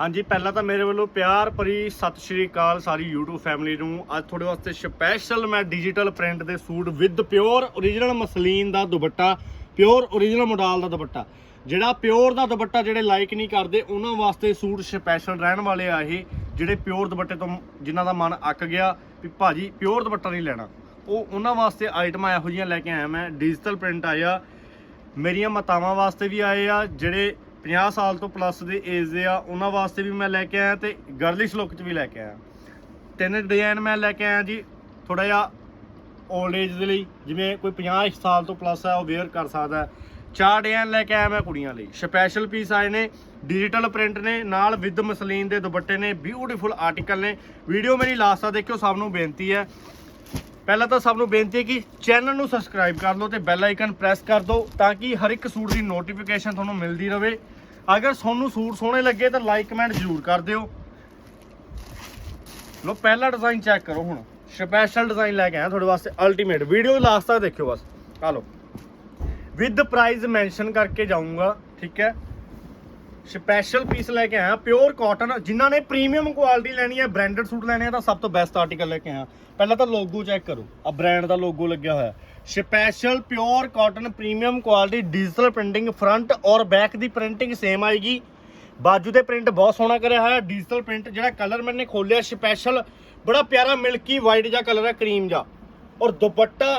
ਹਾਂਜੀ, ਪਹਿਲਾਂ ਤਾਂ ਮੇਰੇ ਵੱਲੋਂ ਪਿਆਰ ਭਰੀ ਸਤਿ ਸ਼੍ਰੀ ਅਕਾਲ ਸਾਰੀ YouTube ਫੈਮਿਲੀ ਨੂੰ। ਅੱਜ ਤੁਹਾਡੇ ਵਾਸਤੇ ਸਪੈਸ਼ਲ ਮੈਂ ਡਿਜੀਟਲ ਪ੍ਰਿੰਟ ਦੇ suit with pure origignal muslin the dupatta pure origignal modal ਦਾ ਦੁਪੱਟਾ। ਜਿਹੜਾ ਪਿਓਰ ਦਾ ਦੁਪੱਟਾ ਜਿਹੜੇ ਲਾਈਕ ਨਹੀਂ ਕਰਦੇ, ਉਹਨਾਂ ਵਾਸਤੇ ਸੂਟ ਸਪੈਸ਼ਲ ਰਹਿਣ ਵਾਲੇ ਆ ਇਹ, ਜਿਹੜੇ ਪਿਓਰ ਦੁਪੱਟੇ ਤੋਂ ਜਿਨ੍ਹਾਂ ਦਾ ਮਨ ਅੱਕ ਗਿਆ ਵੀ ਭਾਜੀ ਪਿਓਰ ਦੁਪੱਟਾ ਨਹੀਂ ਲੈਣਾ। ਉਹ ਉਹਨਾਂ ਵਾਸਤੇ ਆਈਟਮਾਂ ਇਹੋ ਜਿਹੀਆਂ ਲੈ ਕੇ ਆਇਆ ਮੈਂ ਡਿਜੀਟਲ ਪ੍ਰਿੰਟ ਆਇਆ। ਮੇਰੀਆਂ ਮਾਤਾਵਾਂ ਵਾਸਤੇ ਵੀ ਆਏ ਆ, ਜਿਹੜੇ 50 ਸਾਲ ਤੋਂ ਪਲੱਸ ਦੇ ਏਜ ਦੇ ਆ, ਉਹਨਾਂ ਵਾਸਤੇ ਵੀ ਮੈਂ ਲੈ ਕੇ ਆਇਆ ਤੇ ਗਰਲਿਸ਼ ਲੁੱਕ 'ਚ ਵੀ ਲੈ ਕੇ ਆਇਆ। ਤਿੰਨ ਡਿਜ਼ਾਈਨ ਮੈਂ ਲੈ ਕੇ ਆਇਆ ਜੀ ਥੋੜਾ ਜਿਹਾ 올ਡ ਏਜ ਦੇ ਲਈ, ਜਿਵੇਂ ਕੋਈ 50 ਸਾਲ ਤੋਂ ਪਲੱਸ ਆ, ਉਹ ਵੇਅਰ ਕਰ ਸਕਦਾ ਚਾਰ ਡਿਜ਼ਾਈਨ ਲੈ ਕੇ ਆਇਆ ਮੈਂ ਕੁੜੀਆਂ ਲਈ। ਸਪੈਸ਼ਲ ਪੀਸ ਆਏ ਨੇ ਡਿਜੀਟਲ ਪ੍ਰਿੰਟ ਨੇ, ਨਾਲ ਵਿਦ ਮਸਲੀਨ ਦੇ ਦੁਪੱਟੇ ਨੇ ਬਿਊਟੀਫੁਲ ਆਰਟੀਕਲ ਨੇ। ਵੀਡੀਓ ਮੇਰੀ ਲਾਸਟ ਤੱਕ ਦੇਖਿਓ ਸਭ ਨੂੰ ਬੇਨਤੀ ਹੈ। ਪਹਿਲਾਂ ਤਾਂ ਸਭ ਨੂੰ ਬੇਨਤੀ ਹੈ ਕਿ ਚੈਨਲ ਨੂੰ ਸਬਸਕ੍ਰਾਈਬ ਕਰ ਲਓ ਤੇ ਬੈਲ ਆਈਕਨ ਪ੍ਰੈਸ ਕਰ ਦਿਓ ਤਾਂ ਕਿ ਹਰ ਇੱਕ ਸੂਟ ਦੀ ਨੋਟੀਫਿਕੇਸ਼ਨ ਤੁਹਾਨੂੰ ਮਿਲਦੀ ਰਹੇ। ਅਗਰ ਤੁਹਾਨੂੰ ਸੂਟ ਸੋਹਣੇ ਲੱਗੇ ਤਾਂ ਲਾਈਕ ਕਮੈਂਟ ਜ਼ਰੂਰ ਕਰ ਦਿਓ। ਲੋ ਪਹਿਲਾ ਡਿਜ਼ਾਈਨ ਚੈੱਕ ਕਰੋ ਹੁਣ। ਸਪੈਸ਼ਲ ਡਿਜ਼ਾਈਨ ਲੈ ਕੇ ਆਇਆ ਤੁਹਾਡੇ ਵਾਸਤੇ ਅਲਟੀਮੇਟ ਵੀਡੀਓ ਲਾਸਟ ਤੱਕ ਦੇਖਿਓ ਬਸ। ਆ ਲਓ। ਵਿਦ ਪ੍ਰਾਈਸ ਮੈਂਸ਼ਨ ਕਰਕੇ ਜਾਊਂਗਾ, ਠੀਕ ਹੈ? ਸਪੈਸ਼ਲ ਪੀਸ ਲੈ ਕੇ ਆਇਆ ਪਿਓਰ ਕਾਟਨ ਜਿਨ੍ਹਾਂ ਨੇ ਪ੍ਰੀਮੀਅਮ ਕੁਆਲਿਟੀ ਲੈਣੀ ਹੈ ਬ੍ਰਾਂਡਡ ਸੂਟ ਲੈਣੇ ਆ, ਤਾਂ ਸਭ ਤੋਂ ਬੈਸਟ ਆਰਟੀਕਲ ਲੈ ਕੇ ਆਇਆ। ਪਹਿਲਾਂ ਤਾਂ ਲੋਗੋ ਚੈੱਕ ਕਰੋ ਆ ਬ੍ਰਾਂਡ ਦਾ ਲੋਗੋ ਲੱਗਿਆ ਹੋਇਆ। Special pure cotton premium quality digital printing front ਔਰ ਬੈਕ ਦੀ ਪ੍ਰਿੰਟਿੰਗ ਸੇਮ ਆਏਗੀ। ਬਾਜੂ ਦੇ ਪ੍ਰਿੰਟ ਬਹੁਤ ਸੋਹਣਾ ਕਰਿਆ ਹੋਇਆ ਡਿਜੀਟਲ ਪ੍ਰਿੰਟ ਜਿਹੜਾ ਕਲਰ ਮੈਨੇ ਖੋਲਿਆ ਸਪੈਸ਼ਲ ਬੜਾ ਪਿਆਰਾ ਮਿਲਕੀ ਵਾਈਟ ਜਿਹਾ ਕਲਰ ਹੈ ਕਰੀਮ ਜਿਹਾ। ਔਰ ਦੁਪੱਟਾ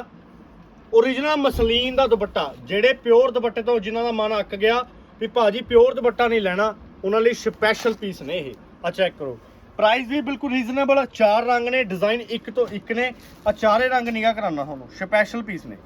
origignal ਮਸਲੀਨ ਦਾ ਦੁਪੱਟਾ, ਜਿਹੜੇ ਪਿਓਰ ਦੁਪੱਟੇ ਤੋਂ ਜਿਨ੍ਹਾਂ ਦਾ ਮਨ ਅੱਕ ਗਿਆ ਵੀ ਭਾਜੀ ਪਿਓਰ ਦੁਪੱਟਾ ਨਹੀਂ ਲੈਣਾ। ਉਹਨਾਂ ਲਈ ਸਪੈਸ਼ਲ ਪੀਸ ਨੇ ਇਹ। ਆ ਚੈੱਕ ਕਰੋ। ਪ੍ਰਾਈਸ ਵੀ ਬਿਲਕੁਲ ਰੀਜ਼ਨੇਬਲ ਆ। ਚਾਰ ਰੰਗ ਨੇ ਡਿਜ਼ਾਈਨ ਇੱਕ ਤੋਂ ਇੱਕ ਨੇ। ਆ ਚਾਰੇ ਰੰਗ ਨਿਗਾ ਕਰਾਉਣਾ ਤੁਹਾਨੂੰ। ਸਪੈਸ਼ਲ ਪੀਸ ਨੇ।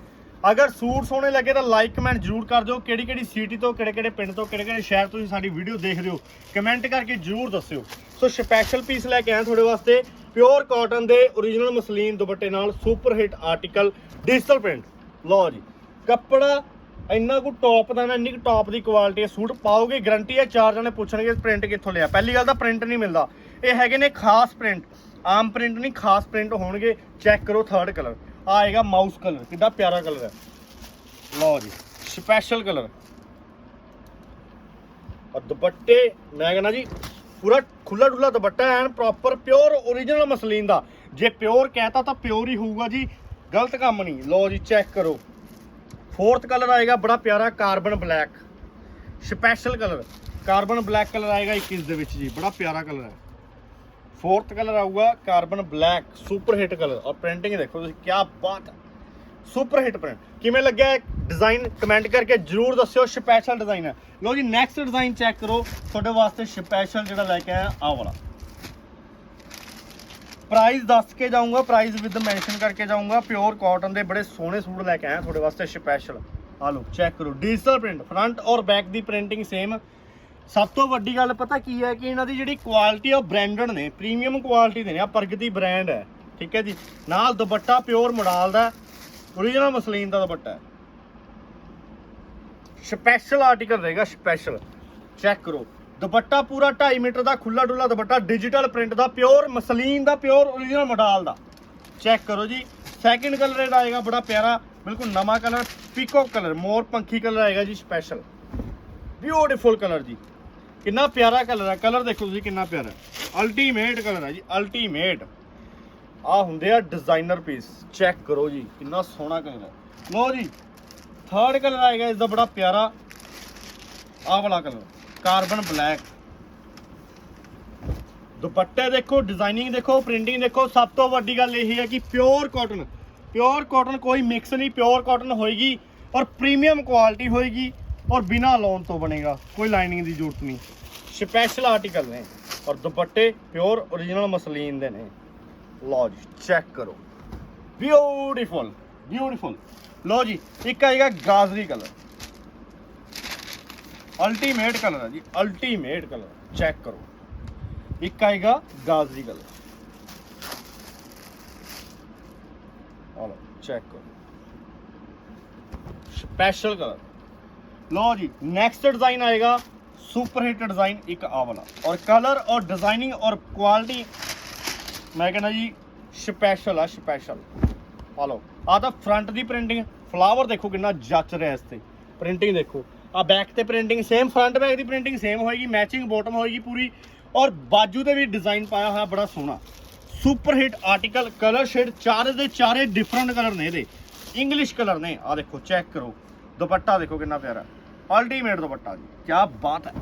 ਅਗਰ ਸੂਟ ਸੋਹਣੇ ਲੱਗੇ ਤਾਂ ਲਾਈਕ ਕਮੈਂਟ ਜ਼ਰੂਰ ਕਰ ਦਿਓ। ਕਿਹੜੀ ਕਿਹੜੀ ਸਿਟੀ ਤੋਂ, ਕਿਹੜੇ ਕਿਹੜੇ ਪਿੰਡ ਤੋਂ, ਕਿਹੜੇ ਕਿਹੜੇ ਸ਼ਹਿਰ ਤੋਂ ਤੁਸੀਂ ਸਾਡੀ ਵੀਡੀਓ ਦੇਖਦੇ ਹੋ ਕਮੈਂਟ ਕਰਕੇ ਜ਼ਰੂਰ ਦੱਸਿਓ। ਸੋ ਸਪੈਸ਼ਲ ਪੀਸ ਲੈ ਕੇ ਆਇਆ ਤੁਹਾਡੇ ਵਾਸਤੇ। ਪਿਓਰ ਕਾਟਨ ਦੇ origignal ਮਸਲੀਨ ਦੁਪੱਟੇ ਨਾਲ super hit article digital print ਲਓ ਜੀ। ਕੱਪੜਾ ਇੰਨਾ ਕੁ ਟੌਪ ਦਾ ਨਾ, ਇੰਨੀ ਕੁ ਟੌਪ ਦੀ ਕੁਆਲਿਟੀ ਹੈ ਸੂਟ, ਪਾਓਗੇ ਗਰੰਟੀ ਹੈ, ਚਾਰ ਜਣੇ ਪੁੱਛਣਗੇ ਪ੍ਰਿੰਟ ਕਿੱਥੋਂ ਲਿਆ। ਪਹਿਲੀ ਗੱਲ ਤਾਂ ਪ੍ਰਿੰਟ ਨਹੀਂ ਮਿਲਦਾ। ਇਹ ਹੈਗੇ ਨੇ ਖਾਸ ਪ੍ਰਿੰਟ ਆਮ ਪ੍ਰਿੰਟ ਨਹੀਂ, ਖਾਸ ਪ੍ਰਿੰਟ ਹੋਣਗੇ। ਚੈੱਕ ਕਰੋ ਥਰਡ ਕਲਰ ਆਏਗਾ ਮਾਊਸ ਕਲਰ ਕਿੰਨਾ ਪਿਆਰਾ ਕਲਰ ਹੈ। ਲਓ ਜੀ ਸਪੈਸ਼ਲ ਕਲਰ ਔਰ ਦੁਪੱਟੇ, ਮੈਂ ਕਹਿੰਦਾ ਜੀ, ਪੂਰਾ ਖੁੱਲਾ ਡੁੱਲਾ dupatta an proper pure origignal muslin ਦਾ। ਜੇ ਪਿਓਰ ਕਹਤਾ ਤਾਂ ਪਿਓਰ ਹੀ ਹੋਊਗਾ ਜੀ। ਗਲਤ ਕੰਮ ਨਹੀਂ। ਲਓ ਜੀ ਚੈੱਕ ਕਰੋ। ਫੋਰਥ ਕਲਰ ਆਏਗਾ, ਬੜਾ ਪਿਆਰਾ carbon black special colour carbon black colour ਆਏਗਾ 21 ਦੇ ਵਿੱਚ ਜੀ, ਬੜਾ ਪਿਆਰਾ ਕਲਰ ਹੈ। ਫੋਰਥ ਕਲਰ ਆਊਗਾ carbon black super hit colour ਔਰ ਪ੍ਰਿੰਟਿੰਗ ਦੇਖੋ ਤੁਸੀਂ ਕੀ ਬਾਤ ਹੈ। ਸੁਪਰ ਹਿੱਟ ਪ੍ਰਿੰਟ ਕਿਵੇਂ ਲੱਗਿਆ ਡਿਜ਼ਾਈਨ ਕਮੈਂਟ ਕਰਕੇ ਜਰੂਰ ਦੱਸਿਓ ਸਪੈਸ਼ਲ ਡਿਜ਼ਾਈਨ ਹੈ। ਲੋ ਜੀ ਨੈਕਸਟ ਡਿਜ਼ਾਈਨ ਚੈੱਕ ਕਰੋ। ਤੁਹਾਡੇ ਵਾਸਤੇ ਸਪੈਸ਼ਲ ਜਿਹੜਾ ਲੈ ਕੇ ਆਇਆ, ਆਹ ਵਾਲਾ। ਪ੍ਰਾਈਸ ਦੱਸ ਕੇ ਜਾਊਂਗਾ ਪ੍ਰਾਈਸ ਵਿਦ ਮੈਂਸ਼ਨ ਕਰਕੇ ਜਾਊਂਗਾ। ਪਿਓਰ ਕਾਟਨ ਦੇ ਬੜੇ ਸੋਹਣੇ ਸੂਟ ਲੈ ਕੇ ਆਇਆ ਤੁਹਾਡੇ ਵਾਸਤੇ ਸਪੈਸ਼ਲ ਆ ਲਓ ਚੈੱਕ ਕਰੋ। ਡਿਜੀਟਲ ਪ੍ਰਿੰਟ ਫਰੰਟ ਔਰ ਬੈਕ ਦੀ ਪ੍ਰਿੰਟਿੰਗ ਸੇਮ ਸਭ ਤੋਂ ਵੱਡੀ ਗੱਲ ਪਤਾ ਕੀ ਹੈ ਕਿ ਇਹਨਾਂ ਦੀ ਜਿਹੜੀ ਕੁਆਲਿਟੀ ਆ ਉਹ ਬ੍ਰਾਂਡਡ ਨੇ ਪ੍ਰੀਮੀਅਮ ਕੁਆਲਿਟੀ ਦੇ ਨੇ। ਆ ਪ੍ਰਗਤੀ ਬ੍ਰਾਂਡ ਹੈ, ਠੀਕ ਹੈ ਜੀ? ਨਾਲ ਦੁਪੱਟਾ ਪਿਓਰ ਮੋਡਲ ਦਾ ਓਰੀਜਨਲ ਮਸਲੀਨ ਦਾ ਦੁਪੱਟਾ ਸਪੈਸ਼ਲ ਆਰਟੀਕਲ ਰਹੇਗਾ ਸਪੈਸ਼ਲ ਚੈੱਕ ਕਰੋ। ਦੁਪੱਟਾ ਪੂਰਾ 2.5 ਮੀਟਰ ਦਾ ਖੁੱਲਾ ਡੁੱਲਾ ਦੁਪੱਟਾ ਡਿਜੀਟਲ ਪ੍ਰਿੰਟ ਦਾ ਪਿਓਰ ਮਸਲੀਨ ਦਾ ਪਿਓਰ origignal ਮੋਡਲ ਦਾ। ਚੈੱਕ ਕਰੋ ਜੀ। ਸੈਕਿੰਡ ਕਲਰ ਇਹਦਾ ਆਏਗਾ, ਬੜਾ ਪਿਆਰਾ, ਬਿਲਕੁਲ ਨਵਾਂ ਕਲਰ ਪੀਕੋ ਕਲਰ ਮੋਰ ਪੰਖੀ ਕਲਰ ਆਏਗਾ ਜੀ ਸਪੈਸ਼ਲ ਬਿਊਟੀਫੁਲ ਕਲਰ ਜੀ। ਕਿੰਨਾ ਪਿਆਰਾ ਕਲਰ ਹੈ। ਕਲਰ ਦੇਖੋ ਤੁਸੀਂ ਕਿੰਨਾ ਪਿਆਰਾ ਅਲਟੀਮੇਟ ਕਲਰ ਹੈ ਜੀ ਅਲਟੀਮੇਟ ਆ ਹੁੰਦੇ ਆ ਡਿਜ਼ਾਈਨਰ ਪੀਸ ਚੈੱਕ ਕਰੋ ਜੀ, ਕਿੰਨਾ ਸੋਹਣਾ ਕਲਰ ਹੈ। ਲੋ ਜੀ ਥਰਡ ਕਲਰ ਆਏਗਾ ਇਸ ਦਾ ਬੜਾ ਪਿਆਰਾ, ਆਹ ਵਾਲਾ ਕਲਰ ਕਾਰਬਨ ਬਲੈਕ ਦੁਪੱਟੇ ਦੇਖੋ ਡਿਜ਼ਾਈਨਿੰਗ ਦੇਖੋ ਪ੍ਰਿੰਟਿੰਗ ਦੇਖੋ, ਸਭ ਤੋਂ ਵੱਡੀ ਗੱਲ ਇਹ ਹੈ ਕਿ ਪਿਓਰ ਕਾਟਨ ਪਿਓਰ ਕਾਟਨ ਕੋਈ ਮਿਕਸ ਨਹੀਂ ਪਿਓਰ ਕਾਟਨ ਹੋਏਗੀ, ਔਰ ਪ੍ਰੀਮੀਅਮ ਕੁਆਲਿਟੀ ਹੋਏਗੀ, ਔਰ ਬਿਨਾ ਲੋਨ ਤੋਂ ਬਣੇਗਾ, ਕੋਈ ਲਾਈਨਿੰਗ ਦੀ ਜ਼ਰੂਰਤ ਨਹੀਂ। ਸਪੈਸ਼ਲ ਆਰਟੀਕਲ ਨੇ, ਔਰ ਦੁਪੱਟੇ ਪਿਓਰ origignal ਮਸਲੀਨ ਦੇ ਨੇ। ਲਓ ਜੀ ਚੈੱਕ ਕਰੋ। ਬਿਊਟੀਫੁਲ ਬਿਊਟੀਫੁਲ ਲਓ ਜੀ, ਇੱਕ ਆਏਗਾ ਗਾਜ਼ਰੀ ਕਲਰ ਅਲਟੀਮੇਟ ਕਲਰ ਹੈ ਜੀ ਅਲਟੀਮੇਟ ਕਲਰ ਚੈੱਕ ਕਰੋ। ਇੱਕ ਆਏਗਾ ਗਾਜ਼ਰੀ ਕਲਰ ਆ ਚੈੱਕ ਕਰੋ। ਸਪੈਸ਼ਲ ਕਲਰ ਲਓ ਜੀ ਨੈਕਸਟ ਡਿਜ਼ਾਈਨ ਆਏਗਾ ਸੁਪਰ ਹਿੱਟ ਡਿਜ਼ਾਈਨ ਇੱਕ ਆ ਵਾਲਾ। ਔਰ ਕਲਰ ਔਰ ਡਿਜ਼ਾਈਨਿੰਗ ਔਰ ਕੁਆਲਿਟੀ ਮੈਂ ਕਹਿੰਦਾ ਜੀ ਸਪੈਸ਼ਲ ਆ ਸਪੈਸ਼ਲ ਆ ਲਓ ਆ ਤਾਂ ਫਰੰਟ ਦੀ ਪ੍ਰਿੰਟਿੰਗ ਫਲਾਵਰ ਦੇਖੋ ਕਿੰਨਾ ਜੱਚ ਰਿਹਾ ਇਸ ਤੇ। ਪ੍ਰਿੰਟਿੰਗ ਦੇਖੋ। ਆ ਬੈਕ ਤੇ ਪ੍ਰਿੰਟਿੰਗ ਸੇਮ ਫਰੰਟ ਬੈਕ ਦੀ ਪ੍ਰਿੰਟਿੰਗ ਸੇਮ ਹੋਏਗੀ ਮੈਚਿੰਗ ਬਾਟਮ ਹੋਏਗੀ ਪੂਰੀ। ਔਰ ਬਾਜੂ 'ਤੇ ਵੀ ਡਿਜ਼ਾਈਨ ਪਾਇਆ ਹੋਇਆ, ਬੜਾ ਸੋਹਣਾ। Super hit article colour shade ਚਾਰੇ ਦੇ ਚਾਰੇ ਡਿਫਰੈਂਟ ਕਲਰ ਨੇ ਇਹਦੇ। ਇੰਗਲਿਸ਼ ਕਲਰ ਨੇ। ਆ ਦੇਖੋ ਚੈੱਕ ਕਰੋ। ਦੁਪੱਟਾ ਦੇਖੋ ਕਿੰਨਾ ਪਿਆਰਾ। ਅਲਟੀਮੇਟ ਦੁਪੱਟਾ ਜੀ। ਕੀ ਬਾਤ ਹੈ।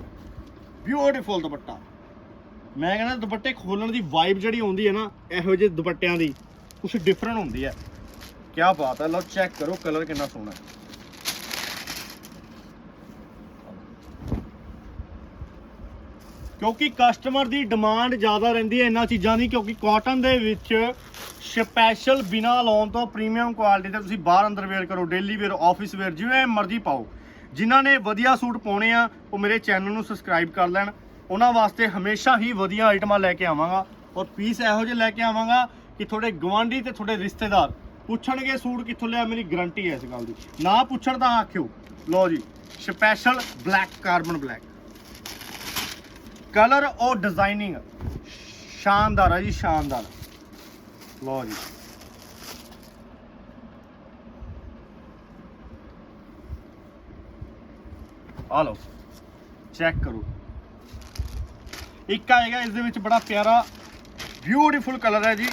ਬਿਊਟੀਫੁਲ ਦੁਪੱਟਾ। ਮੈਂ ਕਹਿੰਦਾ ਦੁਪੱਟੇ ਖੋਲਣ ਦੀ ਵਾਈਬ ਜਿਹੜੀ ਆਉਂਦੀ ਹੈ ਨਾ, ਇਹੋ ਜਿਹੇ ਦੁਪੱਟਿਆਂ ਦੀ ਕੁਝ ਡਿਫਰੈਂਟ ਹੁੰਦੀ ਹੈ। ਕੀ ਬਾਤ ਹੈ। ਲਓ ਚੈੱਕ ਕਰੋ ਕਲਰ ਕਿੰਨਾ ਸੋਹਣਾ ਹੈ। ਕਿਉਂਕਿ ਕਸਟਮਰ ਦੀ ਡਿਮਾਂਡ ਜ਼ਿਆਦਾ ਰਹਿੰਦੀ ਹੈ ਇਹਨਾਂ ਚੀਜ਼ਾਂ ਦੀ, ਕਿਉਂਕਿ ਕਾਟਨ ਦੇ ਵਿੱਚ ਸਪੈਸ਼ਲ ਬਿਨਾ ਲਾਉਣ ਤੋਂ ਪ੍ਰੀਮੀਅਮ ਕੁਆਲਿਟੀ ਦੇ ਤੁਸੀਂ ਬਾਹਰ ਅੰਦਰ ਵੇਅਰ ਕਰੋ ਡੇਲੀ ਵੇਅਰ ਆਫਿਸ ਵੇਅਰ ਜਿਵੇਂ ਮਰਜ਼ੀ ਪਾਓ। ਜਿਨ੍ਹਾਂ ਨੇ ਵਧੀਆ ਸੂਟ ਪਾਉਣੇ ਆ, ਉਹ ਮੇਰੇ ਚੈਨਲ ਨੂੰ ਸਬਸਕ੍ਰਾਈਬ ਕਰ ਲੈਣ। ਉਹਨਾਂ ਵਾਸਤੇ ਹਮੇਸ਼ਾ ਹੀ ਵਧੀਆ ਆਈਟਮਾਂ ਲੈ ਕੇ ਆਵਾਂਗਾ। ਔਰ ਪੀਸ ਇਹੋ ਜਿਹੇ ਲੈ ਕੇ ਆਵਾਂਗਾ ਕਿ ਤੁਹਾਡੇ ਗਵਾਂਢੀ ਤੇ ਤੁਹਾਡੇ ਰਿਸ਼ਤੇਦਾਰ ਪੁੱਛਣਗੇ ਸੂਟ ਕਿੱਥੋਂ ਲਿਆ, ਮੇਰੀ ਗਾਰੰਟੀ ਹੈ ਇਸ ਗੱਲ ਦੀ। ਨਾ ਪੁੱਛਣ ਤਾਂ ਆਖਿਓ। ਲਓ ਜੀ special black carbon black colour ਔਰ ਡਿਜ਼ਾਈਨਿੰਗ ਸ਼ਾਨਦਾਰ ਹੈ ਜੀ, ਸ਼ਾਨਦਾਰ। ਲਓ ਜੀ। ਆ ਲਓ ਚੈੱਕ ਕਰੋ। ਇੱਕ ਆਏਗਾ ਇਸ ਦੇ ਵਿੱਚ ਬੜਾ ਪਿਆਰਾ ਬਿਊਟੀਫੁਲ ਕਲਰ ਹੈ ਜੀ।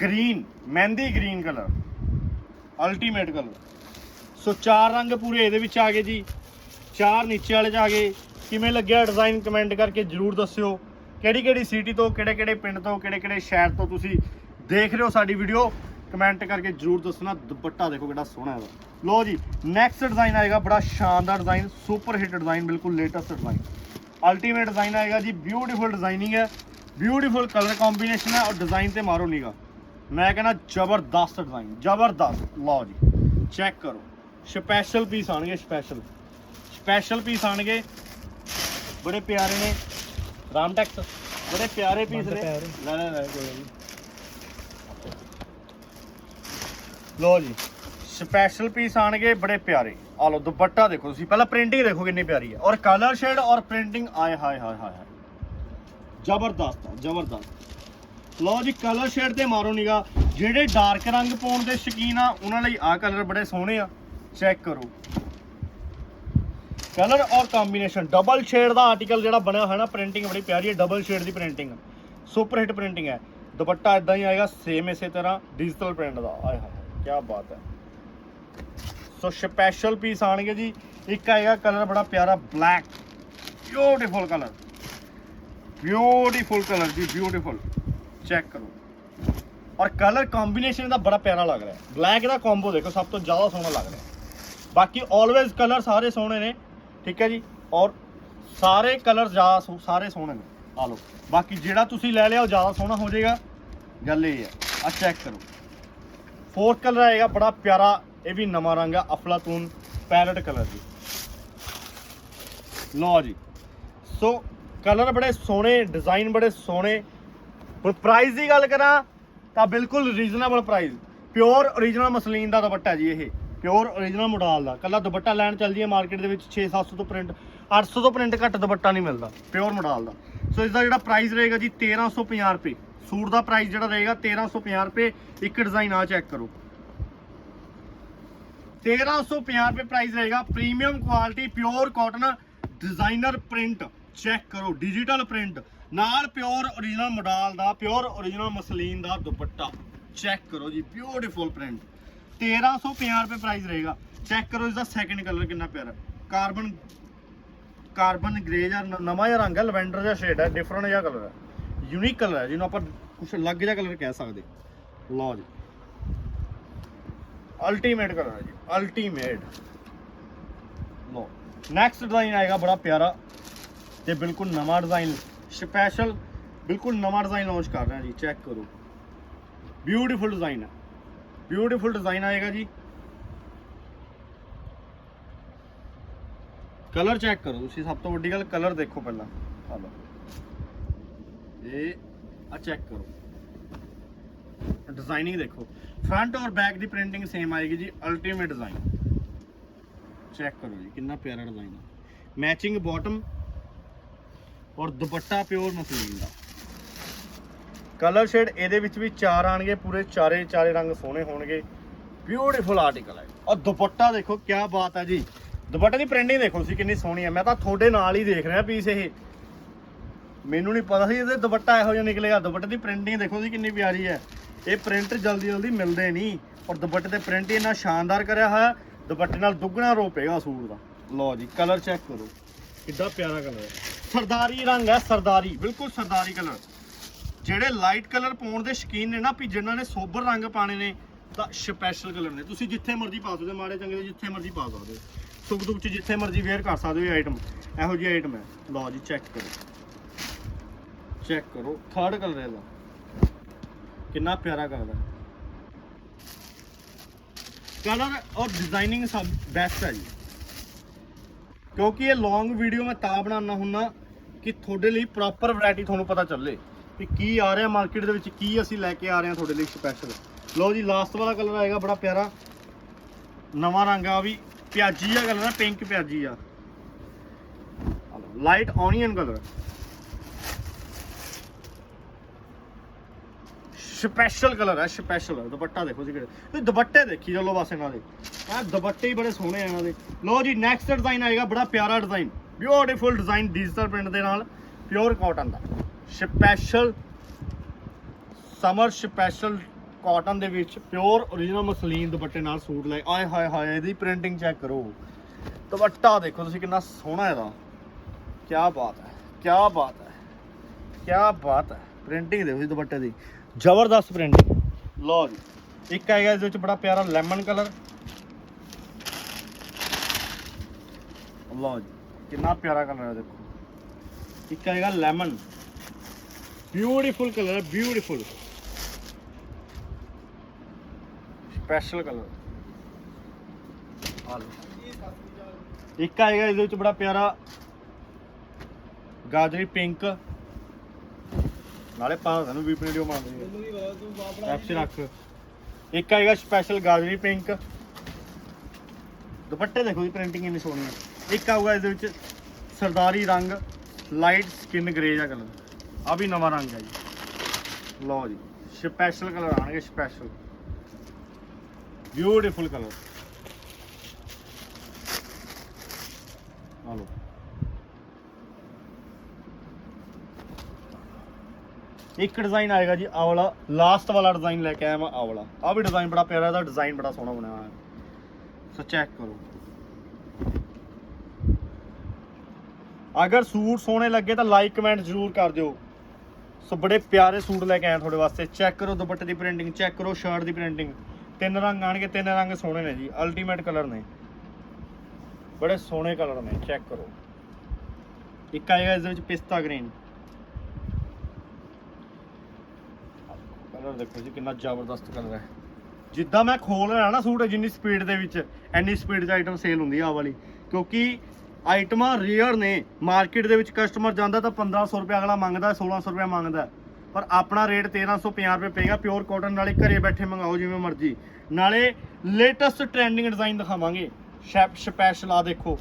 Green mehndi green colour. Ultimate colour. So ਚਾਰ ਰੰਗ ਪੂਰੇ ਇਹਦੇ ਵਿੱਚ ਆ ਗਏ ਜੀ। ਚਾਰ ਨੀਚੇ ਵਾਲੇ ਚ ਆ ਗਏ। ਕਿਵੇਂ ਲੱਗਿਆ ਡਿਜ਼ਾਈਨ ਕਮੈਂਟ ਕਰਕੇ ਜਰੂਰ ਦੱਸਿਓ। ਕਿਹੜੀ ਕਿਹੜੀ ਸਿਟੀ ਤੋਂ, ਕਿਹੜੇ ਕਿਹੜੇ ਪਿੰਡ ਤੋਂ, ਕਿਹੜੇ ਕਿਹੜੇ ਸ਼ਹਿਰ ਤੋਂ ਤੁਸੀਂ ਦੇਖ ਰਹੇ ਹੋ ਸਾਡੀ ਵੀਡੀਓ ਕਮੈਂਟ ਕਰਕੇ ਜਰੂਰ ਦੱਸਣਾ। ਦੁਪੱਟਾ ਦੇਖੋ ਕਿੰਨਾ ਸੋਹਣਾ ਹੈ ਲੋ ਜੀ ਨੈਕਸਟ ਡਿਜ਼ਾਈਨ ਆਏਗਾ, ਬੜਾ ਸ਼ਾਨਦਾਰ ਡਿਜ਼ਾਈਨ ਸੁਪਰ ਹਿੱਟ ਡਿਜ਼ਾਈਨ ਬਿਲਕੁਲ ਲੇਟੈਸਟ ਡਿਜ਼ਾਈਨ ਅਲਟੀਮੇਟ ਡਿਜ਼ਾਈਨ ਆਏਗਾ ਜੀ ਬਿਊਟੀਫੁਲ ਡਿਜ਼ਾਈਨਿੰਗ ਹੈ। ਬਿਊਟੀਫੁਲ ਕਲਰ ਕੰਬੀਨੇਸ਼ਨ ਹੈ ਔਰ ਡਿਜ਼ਾਈਨ ਤੇ ਮਾਰੋ ਨੀਗਾ ਮੈਂ ਕਹਿੰਦਾ ਜ਼ਬਰਦਸਤ ਡਿਜ਼ਾਈਨ ਜ਼ਬਰਦਸਤ। ਲਓ ਜੀ ਚੈੱਕ ਕਰੋ। ਸਪੈਸ਼ਲ ਪੀਸ ਆਣਗੇ ਸਪੈਸ਼ਲ ਸਪੈਸ਼ਲ ਪੀਸ ਆਣਗੇ ਬੜੇ ਪਿਆਰੇ ਨੇ। ਰਾਮਟੈਕਸ ਬੜੇ ਪਿਆਰੇ ਪੀਸ ਨੇ। ਲੈ ਲੈ ਲੈ ਕੋਈ ਗੱਲ ਨੀ। ਲਓ ਜੀ ਸਪੈਸ਼ਲ ਪੀਸ ਆਣਗੇ ਬੜੇ ਪਿਆਰੇ। ਆ ਲਓ ਦੁਪੱਟਾ ਦੇਖੋ ਤੁਸੀਂ। ਪਹਿਲਾਂ ਪ੍ਰਿੰਟਿੰਗ ਦੇਖੋ ਕਿੰਨੀ ਪਿਆਰੀ ਹੈ। ਔਰ ਕਲਰ ਸ਼ੇਡ ਔਰ ਪ੍ਰਿੰਟਿੰਗ ਆਏ ਹਾਏ ਹਾਏ ਹਾਏ ਹਾਏ। ਜ਼ਬਰਦਸਤ ਹੈ ਜ਼ਬਰਦਸਤ। ਲਓ ਜੀ ਕਲਰ ਸ਼ੇਡ ਤੇ ਮਾਰੋ ਨਿਗਾ ਜਿਹੜੇ ਡਾਰਕ ਰੰਗ ਪਾਉਣ ਦੇ ਸ਼ੌਕੀਨ ਆ ਉਹਨਾਂ ਲਈ ਆਹ ਕਲਰ ਬੜੇ ਸੋਹਣੇ ਆ। ਚੈੱਕ ਕਰੋ। ਕਲਰ ਔਰ ਕੰਬੀਨੇਸ਼ਨ ਡਬਲ ਸ਼ੇਡ ਦਾ ਆਰਟੀਕਲ ਜਿਹੜਾ ਬਣਿਆ ਹੋਇਆ ਨਾ ਪ੍ਰਿੰਟਿੰਗ ਬੜੀ ਪਿਆਰੀ ਹੈ ਡਬਲ ਸ਼ੇਡ ਦੀ ਪ੍ਰਿੰਟਿੰਗ ਸੁਪਰ ਹਿੱਟ ਪ੍ਰਿੰਟਿੰਗ ਹੈ। ਦੁਪੱਟਾ ਇਦਾਂ ਹੀ ਆਏਗਾ ਸੇਮ ਇਸੇ ਤਰ੍ਹਾਂ ਡਿਜੀਟਲ ਪ੍ਰਿੰਟ ਦਾ। ਆਏ ਹਾਏ ਕੀ ਬਾਤ ਹੈ। ਸੋ ਸਪੈਸ਼ਲ ਪੀਸ ਆਣਗੇ ਜੀ। ਇੱਕ ਆਏਗਾ, ਕਲਰ ਬੜਾ ਪਿਆਰਾ black beautiful colour. Beautiful colour ਜੀ ਬਿਊਟੀਫੁਲ ਚੈੱਕ ਕਰੋ। ਔਰ ਕਲਰ ਕੰਬੀਨੇਸ਼ਨ ਦਾ ਬੜਾ ਪਿਆਰਾ ਲੱਗ ਰਿਹਾ। ਹੈ ਬਲੈਕ ਦਾ ਕੰਬੋ ਦੇਖੋ, ਸਭ ਤੋਂ ਜ਼ਿਆਦਾ ਸੋਹਣਾ ਲੱਗ ਰਿਹਾ। ਬਾਕੀ ਆਲਵੇਜ਼ ਕਲਰ ਸਾਰੇ ਸੋਹਣੇ ਨੇ। ਠੀਕ ਹੈ ਜੀ? ਔਰ ਸਾਰੇ ਕਲਰ ਜ਼ਿਆਦਾ ਸੋ- ਸਾਰੇ ਸੋਹਣੇ ਨੇ। ਆ ਲਓ। ਬਾਕੀ ਜਿਹੜਾ ਤੁਸੀਂ ਲੈ ਲਿਆ, ਉਹ ਜ਼ਿਆਦਾ ਸੋਹਣਾ ਹੋ ਜਾਏਗਾ। ਗੱਲ ਇਹ ਹੈ। ਆ ਚੈੱਕ ਕਰੋ। ਫੋਰਥ ਕਲਰ ਆਏਗਾ, ਬੜਾ ਪਿਆਰਾ। ਇਹ ਵੀ ਨਵਾਂ ਰੰਗ ਆ, ਅਫਲਾਤੂਨ ਪੈਰਟ ਕਲਰ ਜੀ। ਲਓ ਜੀ। ਸੋ ਕਲਰ ਬੜੇ ਸੋਹਣੇ ਡਿਜ਼ਾਈਨ ਬੜੇ ਸੋਹਣੇ। ਹੁਣ ਪ੍ਰਾਈਸ ਦੀ ਗੱਲ ਕਰਾਂ, ਤਾਂ ਬਿਲਕੁਲ reasonable price pure origignal muslin ਦਾ ਦੁਪੱਟਾ ਜੀ ਇਹ। ਪਿਓਰ origignal ਮੋਡਲ ਦਾ। ਕੱਲਾ ਦੁਪੱਟਾ ਲੈਣ ਚੱਲਦੀ ਹੈ ਮਾਰਕੀਟ ਦੇ ਵਿੱਚ 6-700 ਤੋਂ ਪ੍ਰਿੰਟ 800 ਤੋਂ ਪ੍ਰਿੰਟ ਘੱਟ ਦੁਪੱਟਾ ਨਹੀਂ ਮਿਲਦਾ, ਪਿਓਰ ਮੋਡਲ ਦਾ। ਸੋ ਇਸ ਦਾ ਜਿਹੜਾ ਪ੍ਰਾਈਸ ਰਹੇਗਾ ਜੀ 1350 ਰੁਪਏ। ਸੂਟ ਦਾ ਪ੍ਰਾਈਸ ਜਿਹੜਾ ਰਹੇਗਾ 1350 ਰੁਪਏ। ਇੱਕ ਡਿਜ਼ਾਈਨ ਆ ਚੈੱਕ ਕਰੋ। 1350 ਰੁਪਏ ਪ੍ਰਾਈਸ ਰਹੇਗਾ premium quality pure cotton designer print check ਕਰੋ ਡਿਜੀਟਲ ਪ੍ਰਿੰਟ ਨਾਲ ਪਿਓਰ origignal ਮੋਡਲ ਦਾ ਪਿਓਰ origignal ਮਸਲੀਨ ਦਾ ਦੁਪੱਟਾ। ਚੈੱਕ ਕਰੋ ਜੀ ਬਿਊਟੀਫੁਲ ਪ੍ਰਿੰਟ 1350 ਰੁਪਏ ਪ੍ਰਾਈਸ ਰਹੇਗਾ। ਚੈੱਕ ਕਰੋ ਇਸ ਦਾ ਸੈਕੰਡ ਕਲਰ ਕਿੰਨਾ ਪਿਆਰਾ ਕਾਰਬਨ ਕਾਰਬਨ ਗ੍ਰੇ ਜਾਂ ਨਵਾਂ ਜਿਹਾ ਰੰਗ ਹੈ ਲਵੈਂਡਰ ਜਿਹਾ ਸ਼ੇਡ ਹੈ ਡਿਫਰੈਂਟ ਜਿਹਾ ਕਲਰ ਹੈ। ਯੂਨੀਕ ਕਲਰ ਹੈ, ਜਿਹਨੂੰ ਆਪਾਂ ਕੁਝ ਅਲੱਗ ਜਿਹਾ ਕਲਰ ਕਹਿ ਸਕਦੇ। ਲਓ ਜੀ। ਅਲਟੀਮੇਟ ਕਲਰ ਹੈ ਜੀ। ਅਲਟੀਮੇਟ ਲਓ। ਨੈਕਸਟ ਡਿਜ਼ਾਈਨ ਆਏਗਾ ਬੜਾ ਪਿਆਰਾ ਤੇ ਬਿਲਕੁਲ ਨਵਾਂ ਡਿਜ਼ਾਈਨ ਸਪੈਸ਼ਲ ਬਿਲਕੁਲ ਨਵਾਂ ਡਿਜ਼ਾਈਨ ਲਾਂਚ ਕਰ ਰਹੇ ਹਾਂ ਜੀ। ਚੈੱਕ ਕਰੋ। ਬਿਊਟੀਫੁਲ ਡਿਜ਼ਾਈਨ ਹੈ। ਬਿਊਟੀਫੁਲ ਡਿਜ਼ਾਈਨ ਆਏਗਾ ਜੀ। ਕਲਰ ਚੈੱਕ ਕਰੋ ਤੁਸੀਂ, ਸਭ ਤੋਂ ਵੱਡੀ ਗੱਲ ਕਲਰ ਦੇਖੋ ਪਹਿਲਾਂ। ਆ ਲਓ। ਇਹ ਆ ਚੈੱਕ ਕਰੋ। ਡਿਜ਼ਾਈਨਿੰਗ ਦੇਖੋ। ਫਰੰਟ ਔਰ ਬੈਕ ਦੀ ਪ੍ਰਿੰਟਿੰਗ ਸੇਮ ਆਏਗੀ ਜੀ ਅਲਟੀਮੇਟ ਡਿਜ਼ਾਈਨ ਚੈੱਕ ਕਰੋ ਜੀ, ਕਿੰਨਾ ਪਿਆਰਾ ਡਿਜ਼ਾਈਨ ਹੈ ਮੈਚਿੰਗ ਬਾਟਮ ਔਰ ਦੁਪੱਟਾ ਪਿਓਰ ਮਸਲੀਨ ਦਾ। ਕਲਰ ਸ਼ੇਡ ਇਹਦੇ ਵਿੱਚ ਵੀ ਚਾਰ ਆਣਗੇ, ਪੂਰੇ ਚਾਰੇ ਚਾਰੇ ਰੰਗ ਸੋਹਣੇ ਹੋਣਗੇ। ਬਿਊਟੀਫੁਲ ਆਰਟੀਕਲ ਹੈ। ਔਰ ਦੁਪੱਟਾ ਦੇਖੋ ਕੀ ਬਾਤ ਹੈ ਜੀ। ਦੁਪੱਟੇ ਦੀ ਪ੍ਰਿੰਟਿੰਗ ਦੇਖੋ ਤੁਸੀਂ ਕਿੰਨੀ ਸੋਹਣੀ ਹੈ। ਮੈਂ ਤਾਂ ਤੁਹਾਡੇ ਨਾਲ ਹੀ ਦੇਖ ਰਿਹਾ ਪੀਸ ਇਹ। ਮੈਨੂੰ ਨਹੀਂ ਪਤਾ ਸੀ ਇਹਦੇ ਦੁਪੱਟਾ ਇਹੋ ਜਿਹਾ ਨਿਕਲੇਗਾ। ਦੁਪੱਟੇ ਦੀ ਪ੍ਰਿੰਟਿੰਗ ਦੇਖੋ ਜੀ ਕਿੰਨੀ ਪਿਆਰੀ ਹੈ। ਇਹ ਪ੍ਰਿੰਟ ਜਲਦੀ ਜਲਦੀ ਮਿਲਦੇ ਨਹੀਂ। ਔਰ ਦੁਪੱਟੇ ਤੇ ਪ੍ਰਿੰਟ ਇੰਨਾ ਸ਼ਾਨਦਾਰ ਕਰਿਆ ਹੋਇਆ। ਦੁਪੱਟੇ ਨਾਲ ਦੁੱਗਣਾ ਰੋਪੇਗਾ ਸੂਟ ਦਾ। ਲਓ ਜੀ ਕਲਰ ਚੈੱਕ ਕਰੋ। ਕਿੱਡਾ ਪਿਆਰਾ ਕਲਰ ਹੈ। ਸਰਦਾਰੀ ਰੰਗ ਹੈ, ਸਰਦਾਰੀ। ਬਿਲਕੁਲ ਸਰਦਾਰੀ ਕਲਰ ਜਿਹੜੇ ਲਾਈਟ ਕਲਰ ਪਾਉਣ ਦੇ ਸ਼ੌਕੀਨ ਨੇ ਨਾ ਵੀ ਜਿਨ੍ਹਾਂ ਨੇ ਸੋਬਰ ਰੰਗ ਪਾਣੇ ਨੇ, ਤਾਂ ਸਪੈਸ਼ਲ ਕਲਰ ਨੇ। ਤੁਸੀਂ ਜਿੱਥੇ ਮਰਜ਼ੀ ਪਾ ਸਕਦੇ ਹੋ, ਮਾੜੇ ਚੰਗੇ ਦੇ ਜਿੱਥੇ ਮਰਜ਼ੀ ਪਾ ਸਕਦੇ ਹੋ। ਸੁੱਖ ਦੁੱਖ ਚ ਜਿੱਥੇ ਮਰਜ਼ੀ ਵੇਅਰ ਕਰ ਸਕਦੇ ਹੋ ਇਹ ਆਈਟਮ ਇਹੋ ਜਿਹੀ ਆਈਟਮ ਹੈ। ਲਓ ਜੀ ਚੈੱਕ ਕਰੋ। ਚੈੱਕ ਕਰੋ। ਥਰਡ ਕਲਰ ਇਹਦਾ। ਕਿੰਨਾ ਪਿਆਰਾ ਕਲਰ ਹੈ। ਕਲਰ ਔਰ ਡਿਜ਼ਾਈਨਿੰਗ ਸਭ ਬੈਸਟ ਹੈ ਜੀ। ਕਿਉਂਕਿ ਇਹ ਲੌਂਗ ਵੀਡੀਓ ਮੈਂ ਤਾਂ ਬਣਾਉਣਾ ਹੁੰਨਾ ਕਿ ਤੁਹਾਡੇ ਲਈ ਪ੍ਰੋਪਰ ਵੈਰਾਈਟੀ ਤੁਹਾਨੂੰ ਪਤਾ ਚੱਲੇ। ਕਿ ਕੀ ਆ ਰਿਹਾ ਮਾਰਕੀਟ ਦੇ ਵਿੱਚ, ਕੀ ਅਸੀਂ ਲੈ ਕੇ ਆ ਰਹੇ ਹਾਂ ਤੁਹਾਡੇ ਲਈ ਸਪੈਸ਼ਲ ਲਓ ਜੀ ਲਾਸਟ ਵਾਲਾ ਕਲਰ ਆਏਗਾ, ਬੜਾ ਪਿਆਰਾ। ਨਵਾਂ ਰੰਗ ਆ ਵੀ, ਪਿਆਜੀ ਆ ਕਲਰ ਆ ਪਿੰਕ ਪਿਆਜੀ ਆ। Light onion colour special colour ਹੈ ਸਪੈਸ਼ਲ ਦੁਪੱਟਾ ਦੇਖੋ ਜੀ ਕਿਹੜੇ। ਤੁਸੀਂ ਦੁਪੱਟੇ ਦੇਖੀ ਚੱਲੋ ਬਸ ਇਹਨਾਂ ਦੇ। ਆ ਦੁਪੱਟੇ ਹੀ ਬੜੇ ਸੋਹਣੇ ਆ ਇਹਨਾਂ ਦੇ। ਲਓ ਜੀ ਨੈਕਸਟ ਡਿਜ਼ਾਈਨ ਆਏਗਾ, ਬੜਾ ਪਿਆਰਾ design beautiful design digital print ਦੇ ਨਾਲ ਪਿਓਰ ਕਾਟਨ ਦਾ। ਸਪੈਸ਼ਲ ਸਮਰ ਸਪੈਸ਼ਲ ਕਾਟਨ ਦੇ ਵਿੱਚ ਪਿਓਰ origignal ਮਸਲੀਨ ਦੁਪੱਟੇ ਨਾਲ ਸੂਟ ਲੈ ਆਏ ਹਾਏ ਹਾਏ, ਇਹਦੀ ਪ੍ਰਿੰਟਿੰਗ ਚੈੱਕ ਕਰੋ। ਦੁਪੱਟਾ ਦੇਖੋ ਤੁਸੀਂ ਕਿੰਨਾ ਸੋਹਣਾ ਇਹਦਾ। ਕੀ ਬਾਤ ਹੈ ਕੀ ਬਾਤ ਹੈ ਕੀ ਬਾਤ ਹੈ। ਪ੍ਰਿੰਟਿੰਗ ਦੇਖੋ ਜੀ ਦੁਪੱਟੇ ਦੀ। ਜ਼ਬਰਦਸਤ ਪ੍ਰਿੰਟਿੰਗ ਲਓ ਜੀ, ਇੱਕ ਹੈਗਾ ਇਹਦੇ ਵਿੱਚ ਬੜਾ ਪਿਆਰਾ ਲੈਮਨ ਕਲਰ ਲਓ ਜੀ, ਕਿੰਨਾ ਪਿਆਰਾ ਕਲਰ ਹੈ ਦੇਖੋ। ਇੱਕ ਹੈਗਾ ਲੈਮਨ ਬਿਊਟੀਫੁਲ ਕਲਰ ਹੈ ਬਿਊਟੀਫੁਲ ਸਪੈਸ਼ਲ ਕਲਰ ਆ ਲਓ ਇੱਕ ਆਏਗਾ ਇਹਦੇ ਵਿੱਚ ਬੜਾ ਪਿਆਰਾ ਗਾਜਰੀ ਪਿੰਕ ਨਾਲੇ ਪਾ ਤੁਹਾਨੂੰ ਵੀਪੀ ਵੀਡੀਓ ਮਾਰਦੇ ਐਪਸ ਰੱਖ। ਇੱਕ ਆਏਗਾ ਸਪੈਸ਼ਲ ਗਾਜਰੀ ਪਿੰਕ ਦੁਪੱਟੇ ਦੇਖੋ ਜੀ ਪ੍ਰਿੰਟਿੰਗ ਇੰਨੀ ਸੋਹਣੀ ਹੈ ਇੱਕ ਆਊਗਾ ਇਹਦੇ ਵਿੱਚ ਸਰਦਾਰੀ ਰੰਗ ਲਾਈਟ ਸਕਿਨ ਗ੍ਰੇ ਦਾ ਕਲਰ ਆ ਵੀ ਨਵਾਂ ਰੰਗ ਹੈ ਜੀ। ਲਓ ਜੀ ਸਪੈਸ਼ਲ ਕਲਰ ਆਣਗੇ ਸਪੈਸ਼ਲ ਬਿਊਟੀਫੁਲ ਕਲਰ ਆ ਲਓ। ਇੱਕ ਡਿਜ਼ਾਈਨ ਆਏਗਾ ਜੀ, ਆਹ ਵਾਲਾ। ਲਾਸਟ ਵਾਲਾ ਡਿਜ਼ਾਈਨ ਲੈ ਕੇ ਆਇਆ ਮੈਂ, ਆਹ ਵਾਲਾ। ਆਹ ਵੀ ਡਿਜ਼ਾਈਨ ਬੜਾ ਪਿਆਰਾ, ਇਹਦਾ ਡਿਜ਼ਾਈਨ ਬੜਾ ਸੋਹਣਾ ਬਣਿਆ ਹੋਇਆ। ਹੈ ਸੋ ਚੈੱਕ ਕਰੋ। ਅਗਰ ਸੂਟ ਸੋਹਣੇ ਲੱਗੇ ਤਾਂ ਲਾਈਕ ਕਮੈਂਟ ਜ਼ਰੂਰ ਕਰ ਦਿਓ। ਸੋ ਬੜੇ ਪਿਆਰੇ ਸੂਟ ਲੈ ਕੇ ਆਇਆ ਤੁਹਾਡੇ ਵਾਸਤੇ। ਚੈੱਕ ਕਰੋ ਦੁਪੱਟੇ ਦੀ ਪ੍ਰਿੰਟਿੰਗ ਚੈੱਕ ਕਰੋ ਸ਼ਰਟ ਦੀ ਪ੍ਰਿੰਟਿੰਗ ਤਿੰਨ ਰੰਗ ਆਣਗੇ, ਤਿੰਨ ਰੰਗ ਸੋਹਣੇ ਨੇ ਜੀ ਅਲਟੀਮੇਟ ਕਲਰ ਨੇ। ਬੜੇ ਸੋਹਣੇ ਕਲਰ ਨੇ, ਚੈੱਕ ਕਰੋ। ਇੱਕ ਆਏਗਾ ਇਸ ਦੇ ਵਿੱਚ ਪਿਸਤਾ ਗ੍ਰੀਨ ਕਲਰ ਦੇਖੋ ਜੀ, ਕਿੰਨਾ ਜ਼ਬਰਦਸਤ ਕਲਰ ਹੈ। ਜਿੱਦਾਂ ਮੈਂ ਖੋਲ ਰਿਹਾ ਨਾ ਸੂਟ, ਜਿੰਨੀ ਸਪੀਡ ਦੇ ਵਿੱਚ ਐਨੀ ਸਪੀਡ 'ਚ ਆਈਟਮ ਸੇਲ ਹੁੰਦੀ ਆ ਆਹ ਵਾਲੀ। ਕਿਉਂਕਿ ਆਈਟਮਾਂ ਰੀਅਰ ਨੇ। ਮਾਰਕੀਟ ਦੇ ਵਿੱਚ ਕਸਟਮਰ ਜਾਂਦਾ ਤਾਂ 1500 ਰੁਪਏ ਅਗਲਾ ਮੰਗਦਾ 1600 ਰੁਪਏ ਮੰਗਦਾ। ਪਰ ਆਪਣਾ ਰੇਟ 1350 ਰੁਪਏ ਪਏਗਾ ਪਿਓਰ ਕਾਟਨ ਨਾਲੇ ਘਰੇ ਬੈਠੇ ਮੰਗਾਓ ਜਿਵੇਂ ਮਰਜ਼ੀ। ਨਾਲੇ ਲੇਟੈਸਟ ਟ੍ਰੈਂਡਿੰਗ ਡਿਜ਼ਾਈਨ ਦਿਖਾਵਾਂਗੇ। ਸ਼ੈਪ ਸਪੈਸ਼ਲ ਆ ਦੇਖੋ।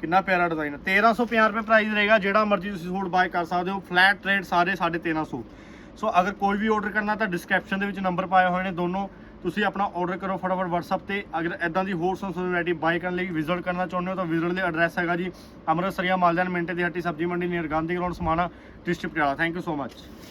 ਕਿੰਨਾ ਪਿਆਰਾ ਡਿਜ਼ਾਈਨ ਹੈ 1350 ਰੁਪਏ ਪ੍ਰਾਈਸ ਰਹੇਗਾ, ਜਿਹੜਾ ਮਰਜ਼ੀ ਤੁਸੀਂ ਸੂਟ ਬਾਏ ਕਰ ਸਕਦੇ ਹੋ। ਫਲੈਟ ਰੇਟ ਸਾਰੇ 1350 ਸੋ। ਅਗਰ ਕੋਈ ਵੀ ਆਰਡਰ ਕਰਨਾ ਤਾਂ ਡਿਸਕ੍ਰਿਪਸ਼ਨ ਦੇ ਵਿੱਚ ਨੰਬਰ ਪਾਏ ਹੋਏ ਨੇ ਦੋਨੋਂ। ਤੁਸੀਂ ਆਪਣਾ ਆਰਡਰ ਕਰੋ ਫਟਾਫਟ WhatsApp ਤੇ। ਅਗਰ ਐਦਾਂ ਦੀ ਹੋਰ ਸੰਸੋਂ ਵੈਰਾਈਟੀ ਬਾਏ ਕਰਨ ਲਈ ਵਿਜ਼ਿਟ ਕਰਨਾ ਚਾਹੁੰਦੇ ਹੋ ਤਾਂ ਵਿਜ਼ਿਟ ਲਈ ਐਡਰੈਸ ਹੈਗਾ ਜੀ ਅੰਮ੍ਰਿਤਸਰੀਆ ਮਾਲਦਾਨ ਮਿੰਟੇ ਦੀ ਹੱਟੀ ਸਬਜ਼ੀ ਮੰਡੀ near Gandhi ground Samana district Patiala. Thank you so much